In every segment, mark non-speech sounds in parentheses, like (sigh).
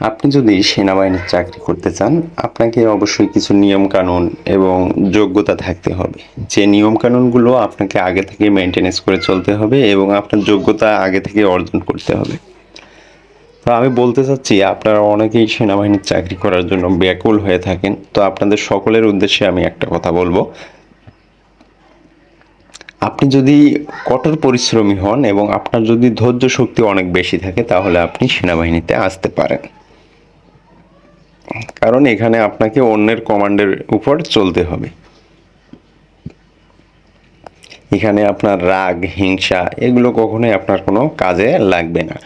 আপনি যদি সেনাবাহিনীর চাকরি করতে চান, আপনাকে অবশ্যই কিছু নিয়ম কানুন এবং যোগ্যতা থাকতে হবে। যে নিয়ম কানুনগুলো আপনাকে আগে থেকে মেনটেনেন্স করে চলতে হবে এবং আপনার যোগ্যতা আগে থেকে অর্জন করতে হবে। তো আমি বলতে চাচ্ছি, আপনারা অনেকেই সেনাবাহিনীর চাকরি করার জন্য ব্যাকুল হয়ে থাকেন। তো আপনাদের সকলের উদ্দেশ্যে আমি একটা কথা বলব। আপনি যদি কঠোর পরিশ্রমী হন এবং আপনার যদি ধৈর্য শক্তি অনেক বেশি থাকে, তাহলে আপনি সেনাবাহিনীতে আসতে পারেন। কারণ এখানে আপনাকে অন্যের কমান্ডের উপর চলতে হবে। এখানে আপনার রাগ, হিংসা, এগুলো কখনোই আপনার কোনো কাজে লাগবে না।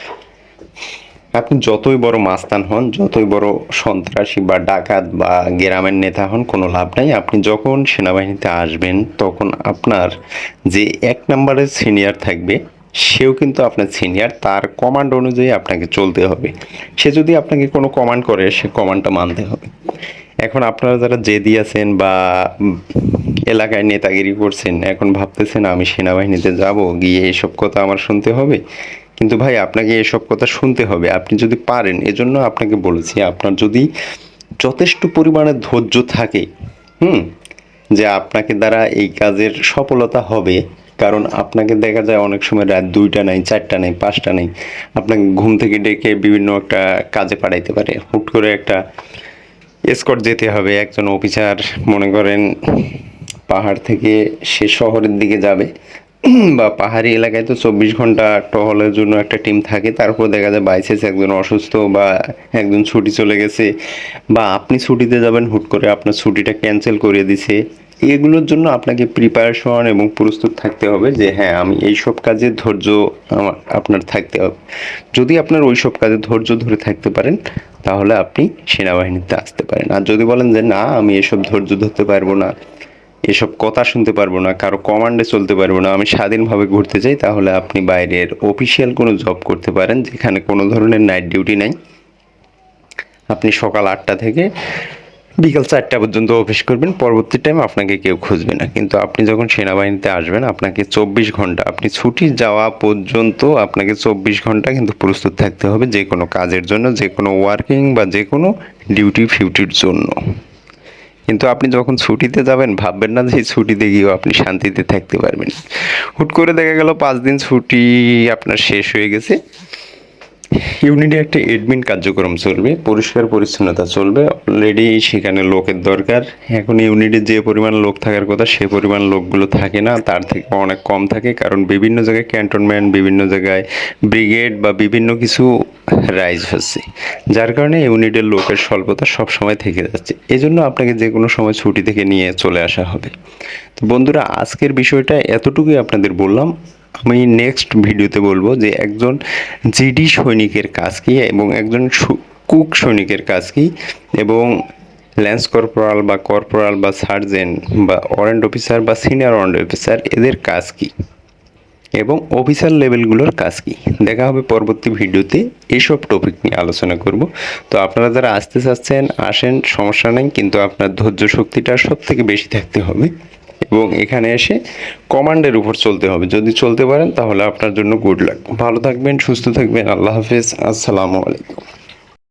আপনি যতই বড় মাস্তান হন, যতই বড় সন্ত্রাসী বা ডাকাত বা গ্রামের নেতা হন, কোনো লাভ নাই। আপনি যখন সেনাবাহিনীতে আসবেন, তখন আপনার যে এক নম্বরের সিনিয়র থাকবে সেও কিন্তু আপনার সিনিয়র তার কমান্ড অনুযায়ী আপনাকে চলতে হবে। সে যদি আপনাকে কোনো কমান্ড করে, সে কমান্ডটা মানতে হবে। এখন আপনারা যারা জেদি আছেন বা এলাকায় নেতাগিরি করছেন, এখন ভাবতেছেন আমি সেনাবাহিনীতে যাব, গিয়ে এসব কথা আমার শুনতে হবে? কিন্তু ভাই, আপনাকে এসব কথা শুনতে হবে। আপনি যদি পারেন, এজন্য আপনাকে বলেছি, আপনার যদি যথেষ্ট পরিমাণে ধৈর্য থাকে, হুম, যে আপনাকে দ্বারা এই কাজের সফলতা হবে কারণ আপনাকে দেখা যায় অনেক সময় রাত দুইটা নাই, চারটা নেই, পাঁচটা নেই। আপনাকে ঘুম থেকে ডেকে বিভিন্ন একটা কাজে পাঠাইতে পারে। হুট করে একটা স্কট যেতে হবে, একজন অফিসার মনে করেন পাহাড় থেকে সে শহরের দিকে যাবে। (clears throat) বা পাহাড়ি এলাকায় তো চব্বিশ ঘণ্টা টহলের জন্য একটা টিম থাকে, তারপর দেখা যায় বাইসেস একজন অসুস্থ বা একজন ছুটি চলে গেছে। বা আপনি ছুটিতে যাবেন, হুট করে আপনার ছুটিটা ক্যান্সেল করে দিছে। এগুলোর জন্য আপনাকে প্রিপারেশন এবং প্রস্তুত থাকতে হবে যে হ্যাঁ আমি এই সব কাজে ধৈর্য আপনার থাকতে হবে। যদি আপনার ওই সব কাজে ধৈর্য ধরে থাকতে পারেন, তাহলে আপনি সেনাবাহিনীতে আসতে পারেন। আর যদি বলেন যে না, আমি এসব ধৈর্য ধরতে পারব না, এসব কথা শুনতে পারব না, কারও কমান্ডে চলতে পারব না, আমি স্বাধীনভাবে ঘুরতে চাই, তাহলে আপনি বাইরের অফিসিয়াল কোনো জব করতে পারেন, যেখানে কোনো ধরনের নাইট ডিউটি নাই। আপনি সকাল আটটা থেকে বিকাল চারটা পর্যন্ত অফিস করবেন, পরবর্তী টাইম আপনাকে কেউ খুঁজবে না। কিন্তু আপনি যখন সেনাবাহিনীতে আসবেন, আপনাকে চব্বিশ ঘণ্টা, আপনি ছুটি যাওয়া পর্যন্ত আপনাকে চব্বিশ ঘণ্টা কিন্তু প্রস্তুত থাকতে হবে যে কোনো কাজের জন্য, যে কোনো ওয়ার্কিং বা যে কোনো ডিউটি ফিউটির জন্য। কিন্তু আপনি যখন ছুটিতে যাবেন, ভাববেন না যে ছুটিতে গিয়েও আপনি শান্তিতে থাকতে পারবেন। হুট করে দেখা গেল পাঁচ দিন ছুটি আপনার শেষ হয়ে গেছে। ইউনিটে একটা এডমিন কার্যক্রম চলবে পরিষ্কার পরিচ্ছন্নতা চলবে অলরেডি সেখানে লোকের দরকার। এখন ইউনিটে যে পরিমাণ লোক থাকার কথা, সে পরিমাণ লোকগুলো থাকে না, তার থেকে অনেক কম থাকে। কারণ বিভিন্ন জায়গায় ক্যান্টনমেন্ট বিভিন্ন জায়গায় ব্রিগেড বা বিভিন্ন কিছু রাইজ হচ্ছে। যার কারণে ইউনিটের লোকের স্বল্পতা সব সময় থেকে যাচ্ছে। এজন্য আপনাকে যে কোনো সময় ছুটি থেকে নিয়ে চলে আসা হবে। তো বন্ধুরা, আজকের বিষয়টা এতটুকুই আপনাদের বললাম। আমি নেক্সট ভিডিওতে বলব যে একজন জিডি সৈনিকের কাজ কি এবং একজন কুক সৈনিকের কাজ কি? এবং ল্যান্স কর্পোরাল বা কর্পোরাল বা সার্জেন্ট বা ওয়ারেন্ট অফিসার বা সিনিয়র ওয়ারেন্ট অফিসার এদের কাজ কি? এবং অফিসার লেভেলগুলোর কাজ কি? দেখা হবে পরবর্তী ভিডিওতে এইসব টপিক নিয়ে আলোচনা করব। তো আপনারা যারা আসতে চাচ্ছেন, আসেন, সমস্যা নেই, কিন্তু আপনার ধৈর্য শক্তিটা সব থেকে বেশি থাকতে হবে। এবং এখানে এসে কমান্ডের উপর চলতে হবে। যদি চলতে পারেন, তাহলে আপনার জন্য গুড লাক ভালো থাকবেন, সুস্থ থাকবেন। আল্লাহ হাফেজ। আসসালামু আলাইকুম।